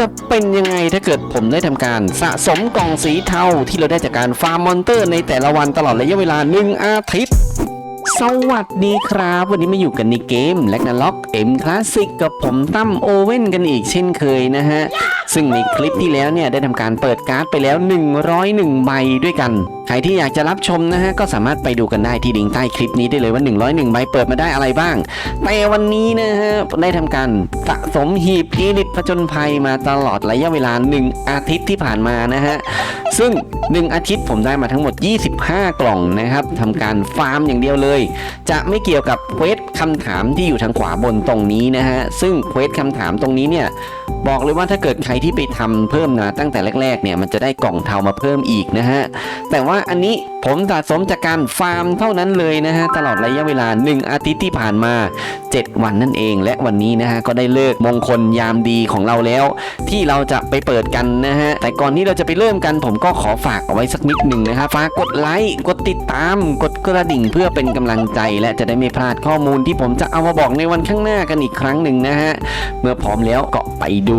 จะเป็นยังไงถ้าเกิดผมได้ทำการสะสมกล่องสีเทาที่เราได้จากการฟาร์มมอนเตอร์ในแต่ละวันตลอดระยะเวลาหนึ่งอาทิตย์ สวัสดีครับ วันนี้มาอยู่กันในเกมแลกนาล็อกเอ็มคลาสสิกกับผมตั้มโอเว่นกันอีกเช่นเคยนะฮะ ซึ่งในคลิปที่แล้วเนี่ยได้ทำการเปิดการ์ดไปแล้ว 101 ใบด้วยกัน ใครที่อยากจะรับชมนะฮะก็สามารถไปดูกันได้ที่ลิงก์ใต้คลิปนี้ได้เลยว่า 101 ใบเปิดมาได้อะไรบ้าง แต่วันนี้นะฮะได้ทำการสะสมหีบอีลิตผจญภัยมาตลอดระยะเวลา 1 อาทิตย์ที่ผ่านมานะฮะซึ่ง 1 อาทิตย์ผมได้มาทั้งหมด 25 กล่องนะครับทำการฟาร์มอย่างเดียวเลย จะไม่เกี่ยวกับเควสคำถามที่อยู่ทางขวาบนตรงนี้นะฮะซึ่งเควสคำถามตรงนี้เนี่ย บอกเลยว่าถ้าเกิดใครที่ไปทำเพิ่มนะตั้งแต่แรกๆเนี่ยมันจะได้กล่องเทามาเพิ่มอีกนะฮะแต่ว่าอันนี้ผมสะสมจากการฟาร์มเท่านั้นเลยนะฮะตลอดระยะเวลา 1 อาทิตย์ที่ผ่านมา 7 วันนั่นเอง และวันนี้นะฮะก็ได้เลิกมงคลยามดีของเราแล้ว ที่เราจะไปเปิดกันนะฮะแต่ก่อนที่เราจะไปเริ่มกัน ผมก็ขอฝากเอาไว้สักนิดหนึ่งนะครับฝากกดไลค์กดติดตาม กดกระดิ่งเพื่อเป็นกำลังใจ และจะได้ไม่พลาดข้อมูลที่ผมจะเอามาบอกในวันข้างหน้ากันอีกครั้งหนึ่งนะฮะเมื่อพร้อมแล้วก็ไปดู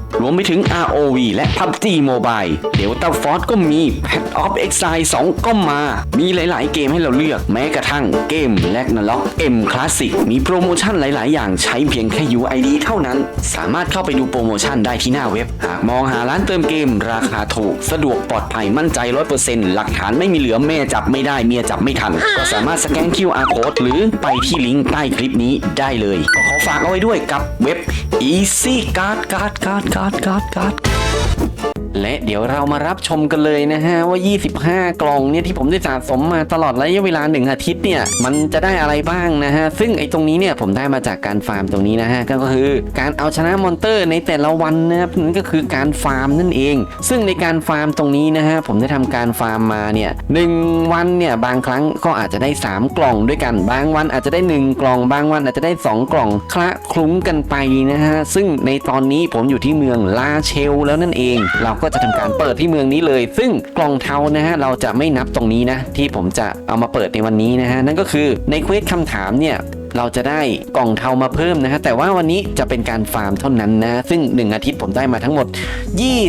รวมไปถึง ROV และ PUBG Mobile Delta Force ก็มี Path of Exile 2 ก็มา มีหลาย ๆ เกมให้เราเลือก แม้กระทั่งเกม l a g n a l o k M Classic มีโปรโมชั่นหลาย ๆ อย่างใช้เพียงแค่ UID เท่านั้น สามารถเข้าไปดูโปรโมชั่นได้ที่หน้าเว็บ หากมองหาร้านเติมเกม ราคาถูก สะดวกปลอดภัยมั่นใจ 100%หลักฐานไม่มีเหลือแม่จับไม่ได้เมียจับไม่ทัน ก็สามารถสแกน QR Code หรือไปที่ลิงก์ใต้คลิปนี้ได้เลย ก็ขอฝากเอาไว้ด้วยกับเว็บ Easy Card Card Card Card Card Card และเดี๋ยวเรามารับชมกันเลยนะฮะว่า 25 กล่องเนี่ยที่ผมได้สะสมมาตลอดระยะเวลา 1 อาทิตย์เนี่ยมันจะได้อะไรบ้างนะฮะซึ่งไอ้ตรงนี้เนี่ยผมได้มาจากการฟาร์มตรงนี้นะฮะก็คือการเอาชนะมอนเตอร์ในแต่ละวันนะครับนั่นก็คือการฟาร์มนั่นเอง ซึ่งในการฟาร์มตรงนี้นะฮะผมได้ทำการฟาร์มมาเนี่ยหนึ่งวันเนี่ยบางครั้งก็อาจจะได้ 3 กล่องด้วยกัน บางวันอาจจะได้ 1 กล่อง บางวันอาจจะได้ 2 กล่องคละคลุ้งกันไปนะฮะซึ่งในตอนนี้ผมอยู่ที่เมืองลาเชลแล้วนั่นเอง เราก็จะทำการเปิดที่เมืองนี้เลย ซึ่งกล่องเทานะฮะเราจะไม่นับตรงนี้นะที่ผมจะเอามาเปิดในวันนี้นะฮะนั่นก็คือในเควสคำถามเนี่ย เราจะได้กล่องเทามาเพิ่มนะฮะแต่ว่าวันนี้จะเป็นการฟาร์มเท่านั้นนะซึ่ง 1 อาทิตย์ผมได้มาทั้งหมด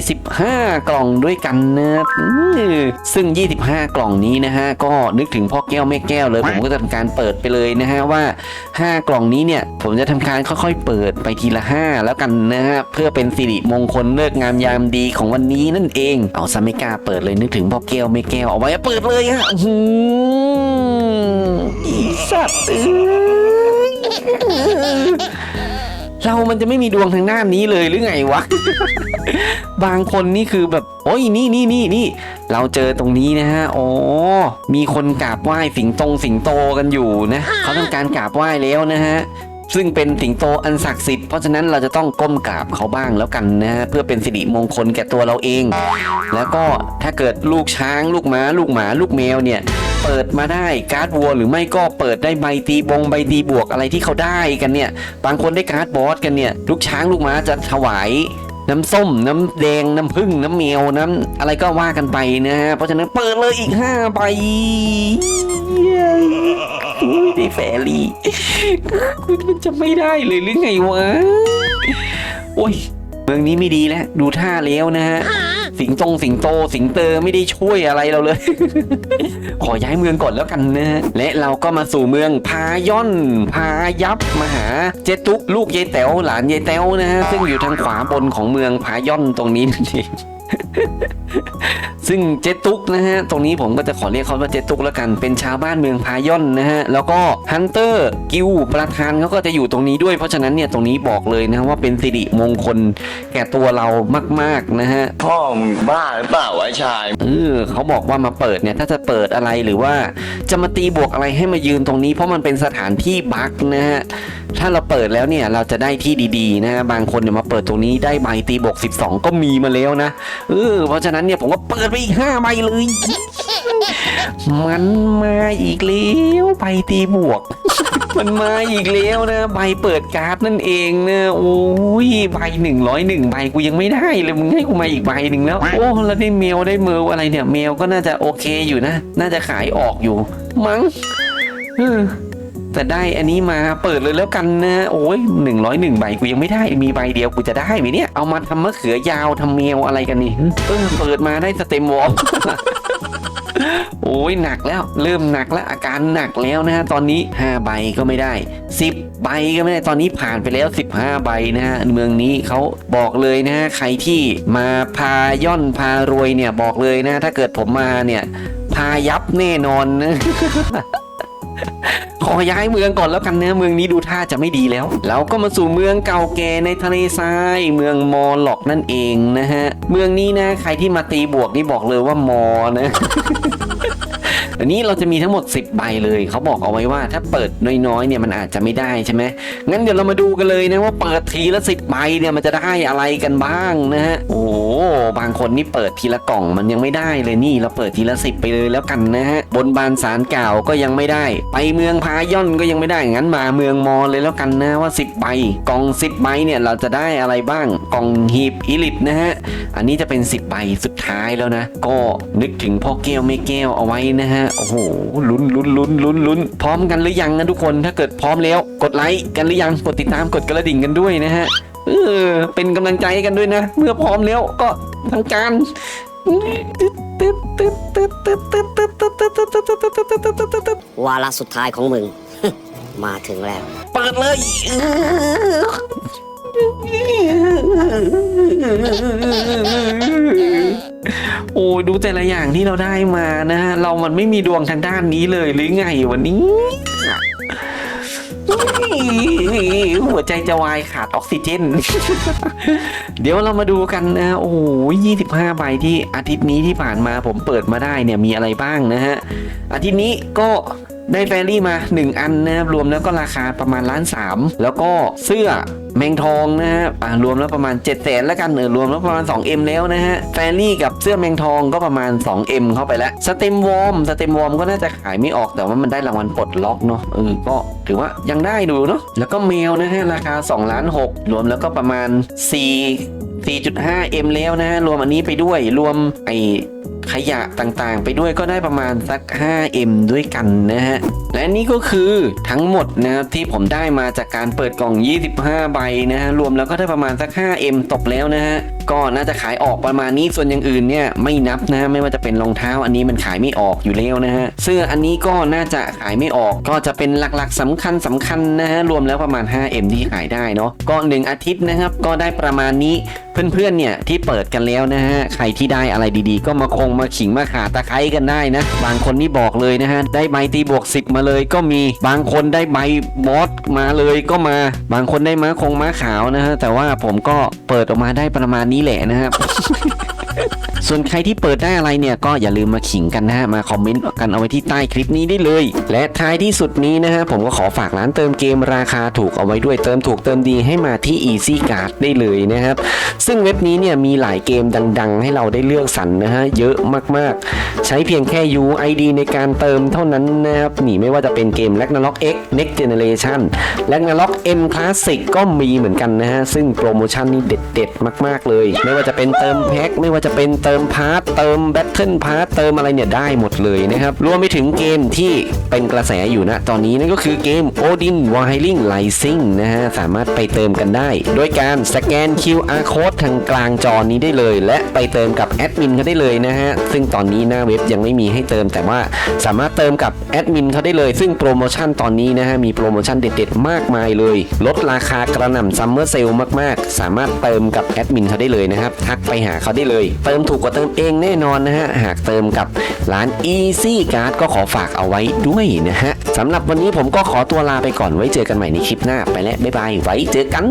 25 กล่องด้วยกันนะอือซึ่ง 25 กล่องนี้นะฮะก็นึกถึงพ่อแก้วแม่แก้วเลย ผมก็จะทำการเปิดไปเลยนะฮะว่า 5 กล่องนี้เนี่ยผมจะทำการค่อยๆ เปิดไปทีละ 5 แล้วกันนะฮะเพื่อเป็นสิริมงคลเลิกงามยามดีของวันนี้นั่นเอง เอาซะไม่กล้าเปิดเลยนึกถึงพ่อแก้วแม่แก้วเอาไว้เปิดเลยฮะอื้อหืออีสัตว์ เรามันจะไม่มีดวงทางด้านนี้เลยหรือไงวะ บางคนนี่คือแบบ โอ้ยนี่นี่นี่นี่เราเจอตรงนี้นะฮะอ๋อมีคนกราบไหว้สิงตรงสิงโตกันอยู่นะเขาทำการกราบไหว้แล้วนะฮะ ซึ่งเป็นสิงโตอันศักดิ์สิทธิ์เพราะฉะนั้นเราจะต้องก้มกราบเขาบ้างแล้วกันนะฮะเพื่อเป็นสิริมงคลแก่ตัวเราเอง แล้วก็ถ้าเกิดลูกช้าง ลูกม้า ลูกหมา ลูกแมวเนี่ยเปิดมาได้การ์ดวัวหรือไม่ก็เปิดได้ใบตีบงใบตีบวกอะไรที่เขาได้กันเนี่ยบางคนได้การ์ดบอสกันเนี่ยลูกช้างลูกม้าจะถวาย น้ำส้ม น้ำแดง น้ำผึ้ง น้ำเมียวน้ำอะไรก็ว่ากันไปนะฮะ เพราะฉะนั้นเปิดเลยอีกห้าใบเย้อุ้ยได้แฟรี่มันจะไม่ได้เลยหรือไงวะ โอ้ย เมืองนี้ไม่ดีแล้ว ดูท่าแล้วนะฮะ สิงตงสิงโตสิงเตอร์ไม่ได้ช่วยอะไรเราเลย ขอย้ายเมืองก่อนแล้วกันนะฮะและเราก็มาสู่เมืองพาย่อน พายับมาหาเจตุกลูกยายแต๋วหลานยายแต๋วนะฮะซึ่งอยู่ทางขวาบนของเมืองพาย่อนตรงนี้นั่นเอง ซึ่งเจตุกนะฮะ ตรงนี้ผมก็จะขอเรียกเขาว่าเจตุกแล้วกัน เป็นชาวบ้านเมืองพายอนนะฮะ แล้วก็ฮันเตอร์กิวประธานเขาก็จะอยู่ตรงนี้ด้วย เพราะฉะนั้นเนี่ยตรงนี้บอกเลยนะว่าเป็นสิริมงคลแก่ตัวเรามาก ๆนะฮะ พ่อมึงบ้าหรือเปล่าวะไอ้ชาย เออเขาบอกว่ามาเปิดเนี่ยถ้าจะเปิดอะไรหรือว่าจะมาตีบวกอะไรให้มายืนตรงนี้ เพราะมันเป็นสถานที่บั๊กนะฮะ ถ้าเราเปิดแล้วเนี่ยเราจะได้ที่ดีๆนะฮะ บางคนเนี่ยมาเปิดตรงนี้ได้ใบตีบวก 12 ก็มีมาแล้วนะ เออเพราะฉะนั้นเนี่ยผมก็เปิดไปอีกห้าใบเลย มันมาอีกแล้วใบตีบวก มันมาอีกแล้วนะใบเปิดการ์ดนั่นเองนะโอ้ยใบหนึ่งร้อยหนึ่งใบกูยังไม่ได้เลยมึงให้กูมาอีกใบหนึ่งแล้ว โอ้แล้วได้เมลได้เมลอะไรเนี่ยเมลก็น่าจะโอเคอยู่นะ น่าจะขายออกอยู่ มั้งเออ แต่ได้อันนี้มาเปิดเลยแล้วกันนะโอ้ยหนึ่งร้อยหนึ่งใบกูยังไม่ได้มีใบเดียวกูจะได้ไหมเนี่ยเอามาทำมะเขือยาวทำเมลอะไรกันนี่เออเปิดมาได้สเต็มวอลโอ้ยหนักแล้วเริ่มหนักแล้วอาการหนักแล้วนะฮะตอนนี้ 5 ใบก็ไม่ได้ 10 ใบก็ไม่ได้ตอนนี้ผ่านไปแล้ว 15 ใบนะฮะเมืองนี้เขาบอกเลยนะฮะใครที่มาพาย่อนพารวยเนี่ยบอกเลยนะ ถ้าเกิดผมมาเนี่ย พายับแน่นอนนะ ขอย้ายเมืองก่อนแล้วกันนะเมืองนี้ดูท่าจะไม่ดีแล้วเราก็มาสู่เมืองเก่าแก่ในทะเลทราย เมืองมอหลอกนั่นเองนะฮะ เมืองนี้นะใครที่มาตีบวกนี่บอกเลยว่ามอนะ อันนี้เราจะมีทั้งหมด 10ใบเลยเขาบอกเอาไว้ว่าถ้าเปิดน้อยๆเนี่ยมันอาจจะไม่ได้ใช่ไหมงั้นเดี๋ยวเรามาดูกันเลยนะว่าเปิดทีละสิบใบเนี่ยมันจะได้อะไรกันบ้างนะฮะโอ้บางคนนี่เปิดทีละกล่องมันยังไม่ได้เลยนี่เราเปิดทีละสิบไปเลยแล้วกันนะฮะบนบานสารกล่าวก็ยังไม่ได้ ไปเมืองพาย่อนก็ยังไม่ได้งั้นมาเมืองมอเลยแล้วกันนะว่า 10ใบกล่อง 10ใบเนี่ยเราจะได้อะไรบ้างกล่องหีบอิลิตนะฮะอันนี้จะเป็น 10ใบสุดท้ายแล้วนะ ก็นึกถึงพ่อแก้วแม่แก้วเอาไว้นะฮะโอ้โหลุ้นลุ้นลุ้นลุ้นลุ้นพร้อมกันหรือยังนะทุกคนถ้าเกิดพร้อมแล้ว กดไลค์กันหรือยังกดติดตามกดกระดิ่งกันด้วยนะฮะเออเป็นกำลังใจให้กันด้วยนะ เมื่อพร้อมแล้วก็ทางการวาระสุดท้ายของมึง มาถึงแล้ว เปิดเลย โอ้ยดูแต่ละอย่างที่เราได้มานะฮะเรามันไม่มีดวงทางด้านนี้เลยหรือไงวันนี้หัวใจจะวายขาดออกซิเจน เดี๋ยวเรามาดูกันนะ โอ้โห25ใบที่อาทิตย์นี้ที่ผ่านมาผมเปิดมาได้เนี่ยมีอะไรบ้างนะฮะ อาทิตย์นี้ก็ ได้แฟรี่มา 1 อันนะครับรวมแล้วก็ราคาประมาณล้านสามแล้วก็เสื้อแมงทองนะฮะอ่ารวมแล้วประมาณ 7 0 0แสนแล้วกันเออรวมแล้วประมาณ 2M แล้วนะฮะแฟรี่กับเสื้อแมงทองก็ประมาณ 2M เข้าไปแล้วสเต็มวอร์มสเต็มวอร์มก็น่าจะขายไม่ออกแต่ว่ามันได้รางวัลปลดล็อกเนาะเออก็ถือว่ายังได้ดูเนาะแล้วก็เมลนะฮะราคา2ล้าน6รวมแล้วก็ประมาณ 4 4.5M แล้วนะฮะรวมอันนี้ไปด้วยรวมไอ ขยะต่างๆ ไปด้วยก็ได้ประมาณสัก 5M ด้วยกันนะฮะ และนี่ก็คือทั้งหมดนะครับที่ผมได้มาจากการเปิดกล่อง 25 ใบนะฮะ รวมแล้วก็ได้ประมาณสัก 5M ตกแล้วนะฮะก็น่าจะขายออกประมาณนี้ส่วนอย่างอื่นเนี่ยไม่นับนะฮะไม่ว่าจะเป็นรองเท้าอันนี้มันขายไม่ออกอยู่แล้วนะฮะเสื้ออันนี้ก็น่าจะขายไม่ออกก็จะเป็นหลักๆสำคัญสำคัญนะฮะรวมแล้วประมาณ 5M ที่ขายได้เนาะก็ 1 อาทิตย์นะครับ ก็ได้ประมาณนี้เพื่อนๆเนี่ยที่เปิดกันแล้วนะฮะใครที่ได้อะไรดีๆ ก็มาคงมาาขิงมาขาตะไคร้กันได้นะ บางคนนี่บอกเลยนะฮะ ได้ใบตีบวก 10 มาเลยก็มี บางคนได้ใบบอสมาเลยก็มา บางคนได้ม้าคงม้าขาวนะฮะ แต่ว่าผมก็เปิดออกมาได้ประมาณนี้แหละนะครับ ส่วนใครที่เปิดได้อะไรเนี่ยก็อย่าลืมมาขิงกันนะฮะมาคอมเมนต์กันเอาไว้ที่ใต้คลิปนี้ได้เลย และท้ายที่สุดนี้นะฮะผมก็ขอฝากร้านเติมเกมราคาถูกเอาไว้ด้วยเติมถูกเติมดีให้มาที่ Easy Card ได้เลยนะครับ ซึ่งเว็บนี้เนี่ยมีหลายเกมดัง ๆ ให้เราได้เลือกสรรนะฮะเยอะมากๆ ใช้เพียงแค่ UID ในการเติมเท่านั้นนะครับนี่ไม่ว่าจะเป็นเกม Ragnarok X Next Generation Ragnarok M Classic ก็มีเหมือนกันนะฮะซึ่งโปรโมชั่นนี่เด็ด ๆ มาก ๆ เลย ไม่ว่าจะเป็นเติมแพ็คไม่ว่าจะเป็นเติมพาร์ทเติมแบทเทิลพาร์ทเติมอะไรเนี่ยได้หมดเลยนะครับรวมไปถึงเกมที่เป็นกระแสอยู่นะตอนนี้นั่นก็คือเกม Odin w i l i n g Rising นะฮะสามารถไปเติมกันได้ โดยการสแกน QR code ทางกลางจอนี้ได้เลย และไปเติมกับแอดมินเขาได้เลยนะฮะซึ่งตอนนี้หน้าเว็บยังไม่มีให้เติม แต่ว่าสามารถเติมกับแอดมินเขาได้เลย ซึ่งโปรโมชั่นตอนนี้นะฮะมีโปรโมชั่นเด็ด ๆ มากมายเลย ลดราคากระหน่ำซัมเมอร์เซลมาก ๆ สามารถเติมกับแอดมินเขาได้เลยนะครับทักไปหาเขาได้เลยเติมถูกกว่าเติมเองแน่นอนนะฮะ หากเติมกับร้าน Easy Card ก็ขอฝากเอาไว้ด้วยนะฮะสำหรับวันนี้ผมก็ขอตัวลาไปก่อนไว้เจอกันใหม่ในคลิปหน้าไปแล้วบ๊ายบายไว้เจอกัน